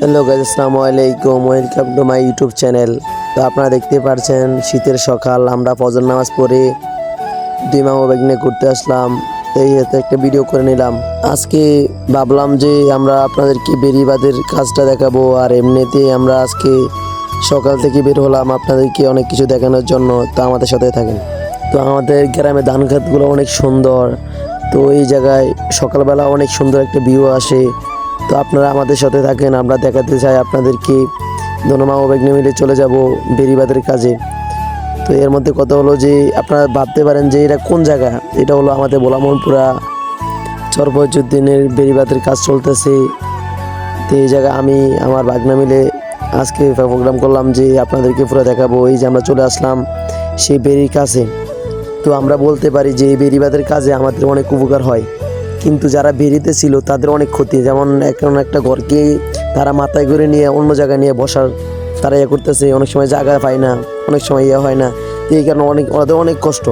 Hello guys আসসালামু আলাইকুম। Welcome to my YouTube channel তো আপনারা দেখতে পাচ্ছেন শীতের সকাল, আমরা ফজর নামাজ পড়ে দুই মামা বেগনে ঘুরতে আসলাম। এই হয়তো একটা ভিডিও করে নিলাম। আজকে ভাবলাম যে আমরা আপনাদেরকে বেরিবাদের কাজটা দেখাবো, আর এমনিতে আমরা আজকে সকাল থেকে বের হলাম আপনাদেরকে অনেক কিছু দেখানোর জন্য। তো আমাদের সাথে থাকেন। তো আমাদের গ্রামে ধান খাতগুলো অনেক সুন্দর। তো এই জায়গায় সকালবেলা অনেক সুন্দর একটা ভিউ আসে। তো আপনারা আমাদের সাথে থাকেন, আমরা দেখাতে চাই আপনাদেরকে দোনোমা ও বেগনে মিলে চলে যাব বেরিবাদের কাজে। তো এর মধ্যে কথা হলো যে, আপনারা ভাবতে পারেন যে এটা কোন জায়গা? এটা হলো আমাদের বোলামনপুরা চরবজুদ্দিনের বেরিবাদের কাজ চলতেছে। তো এই জায়গায় আমি, আমার বাগনা মিলে আজকে প্রোগ্রাম করলাম যে আপনাদেরকে পুরো দেখাবো। এই যে আমরা চলে আসলাম সেই বেরির কাছে। তো আমরা বলতে পারি যে এই বেরিবাদের কাজে আমাদের অনেক উপকার হয়। কিন্তু যারা বেরিতে ছিল, তাদের অনেক ক্ষতি। যেমন এখন একটা ঘরকে তারা মাথায় করে নিয়ে অন্য জায়গায় নিয়ে বসার, তারা ইয়ে করতেছে, অনেক সময় জায়গা পায় না, অনেক সময় ইয়ে হয় না। এই কারণে অনেক, ওদের অনেক কষ্ট।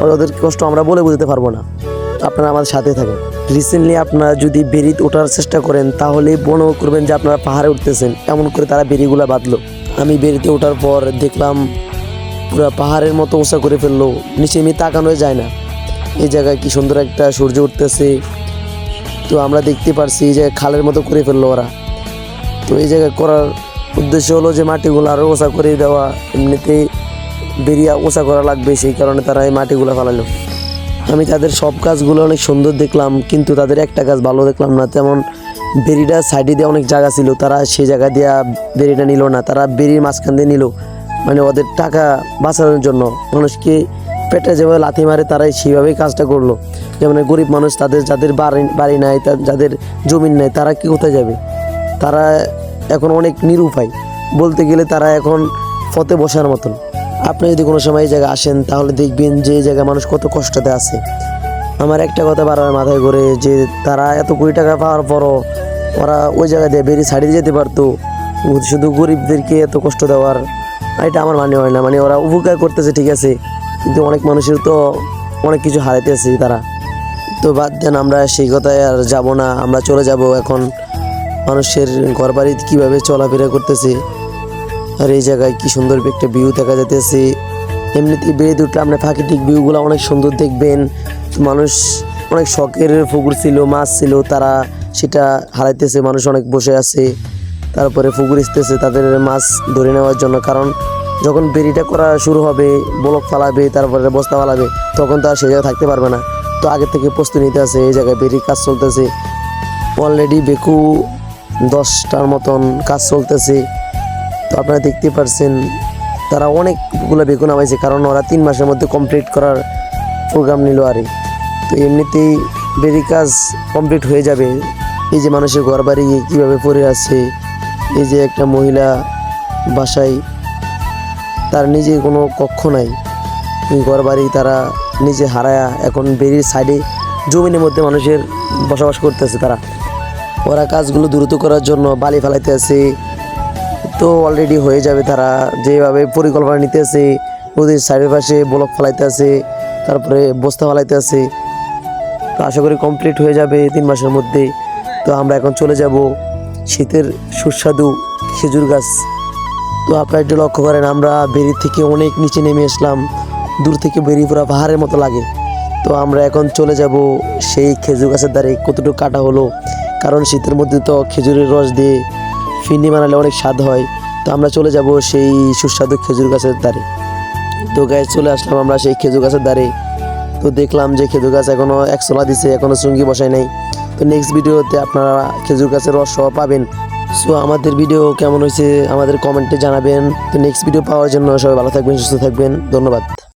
ওদের কষ্ট আমরা বলে বুঝতে পারব না। আপনারা আমাদের সাথে থাকেন। রিসেন্টলি আপনারা যদি বেরিত ওঠার চেষ্টা করেন, তাহলে মনে করবেন যে আপনারা পাহাড়ে উঠতেছেন। এমন করে তারা বেরিগুলো বাঁধলো। আমি বেরিতে ওঠার পর দেখলাম পুরো পাহাড়ের মতো উঁচা করে ফেলল। নিচে এমনি তাকানো যায় না। এই জায়গায় কি সুন্দর একটা সূর্য উঠতেছে। তো আমরা দেখতে পারছি যে খালের মতো করে ফেলল ওরা। তো এই জায়গায় করার উদ্দেশ্য হলো যে মাটিগুলো আরও ওষা করে দেওয়া, এমনিতে বেরিয়ে ওষা করা লাগবে, সেই কারণে তারা এই মাটিগুলো ফালালো। আমি তাদের সব কাজগুলো অনেক সুন্দর দেখলাম, কিন্তু তাদের একটা কাজ ভালো দেখলাম না। তেমন বেরিটা সাইডে দিয়ে অনেক জায়গা ছিল, তারা সেই জায়গা দিয়ে বেরিটা নিল না, তারা বেরির মাঝখান দিয়ে নিল। মানে ওদের টাকা বাঁচানোর জন্য। মানুষকে পেটে যেভাবে লাথি মারে তারাই সেইভাবেই কাজটা করল। যেমন গরিব মানুষ তাদের যাদের বাড়ি বাড়ি নাই যাদের জমিন নাই, তারা কি কোথায় যাবে? তারা এখন অনেক নিরুপায়। বলতে গেলে তারা এখন ফতে বসার মতন। আপনি যদি কোনো সময় এই জায়গায় আসেন, তাহলে দেখবেন যে এই জায়গায় মানুষ কত কষ্টতে আছে। আমার একটা কথা বারবার মাথায় করে যে তারা এত কোটি টাকা পাওয়ার পরও ওরা ওই জায়গা দিয়ে বেরিয়ে ছাড়িয়ে যেতে পারতো। শুধু গরিবদেরকে এত কষ্ট দেওয়ার, এটা আমার মানে হয় না। মানে ওরা উপকার করতেছে, ঠিক আছে। কিন্তু অনেক মানুষের তো অনেক কিছু হারাইতেছে তারা। তো বাদ দেন আমরা সেই কথায় আর যাব না, আমরা চলে যাব এখন মানুষের ঘর বাড়িতে কীভাবে চলাফেরা করতেছে। আর এই জায়গায় কি সুন্দর একটা ভিউ দেখা যাইতেছে। এমনিতে বেরিয়ে উঠলে আপনার প্রাকৃতিক ভিউগুলো অনেক সুন্দর দেখবেন। মানুষ অনেক শখের পুকুর ছিল, মাছ ছিল, তারা সেটা হারাইতেছে, মানুষ অনেক বসে আছে। তারপরে পুকুর আসতেছে তাদের মাছ ধরে নেওয়ার জন্য, কারণ যখন বেরিটা করা শুরু হবে ব্লক ফালাবে, তারপরে বস্তা ফালাবে, তখন তো আর সেই জায়গায় থাকতে পারবে না। তো আগে থেকে প্রস্তুতি নিতে আছে, এই জায়গায় বেরি কাজ চলতেছে। অলরেডি বেকু দশটার মতন কাজ চলতেছে। তো আপনারা দেখতে পারছেন, তারা অনেকগুলো বেকু নামাইছে, কারণ ওরা তিন মাসের মধ্যে কমপ্লিট করার প্রোগ্রাম নিল আরে। তো এমনিতেই বেরি কাজ কমপ্লিট হয়ে যাবে। এই যে মানুষের ঘর বাড়ি কীভাবে পড়ে আছে, এই যে একটা মহিলা বাসায় তার নিজে কোনো কক্ষ নাই। ঘর বাড়ি তারা নিজে হারায়া এখন বেরির সাইডে জমিনের মধ্যে মানুষের বসবাস করতেছে তারা। ওরা কাজগুলো দ্রুত করার জন্য বালি ফেলাইতে আছে তো অলরেডি হয়ে যাবে তারা। যেভাবে পরিকল্পনা নিতে আছে নদীর সাইডের পাশে ব্লক ফেলাইতে আছে তারপরে বস্তা ফেলাইতে আছে তো আশা করি কমপ্লিট হয়ে যাবে তিন মাসের মধ্যে। তো আমরা এখন চলে যাব শীতের সুস্বাদু খেজুর গাছ। তো আপনারা একটু লক্ষ্য করেন, আমরা বেরি থেকে অনেক নিচে নেমে এসলাম দূর থেকে বেরি পুরো পাহাড়ের মতো লাগে। তো আমরা এখন চলে যাব সেই খেজুর গাছের দ্বারে কতটুকু কাটা হলো। কারণ শীতের মধ্যে তো খেজুরের রস দিয়ে ফিন্ডি বানালে অনেক স্বাদ হয়। তো আমরা চলে যাব সেই সুস্বাদু খেজুর গাছের দ্বারে তো গায়ে চলে আসলাম আমরা সেই খেজুর গাছের দ্বারে তো দেখলাম যে খেজুর গাছ এখনও একশোলা দিছে এখনও চুঙ্গি বসায় নাই। তো নেক্সট ভিডিওতে আপনারা খেজুর গাছের রস সহ পাবেন। সো আমাদের ভিডিও কেমন হয়েছে আমাদের কমেন্টে জানাবেন। তো নেক্সট ভিডিও পাওয়ার জন্য সবাই ভালো থাকবেন, সুস্থ থাকবেন। ধন্যবাদ।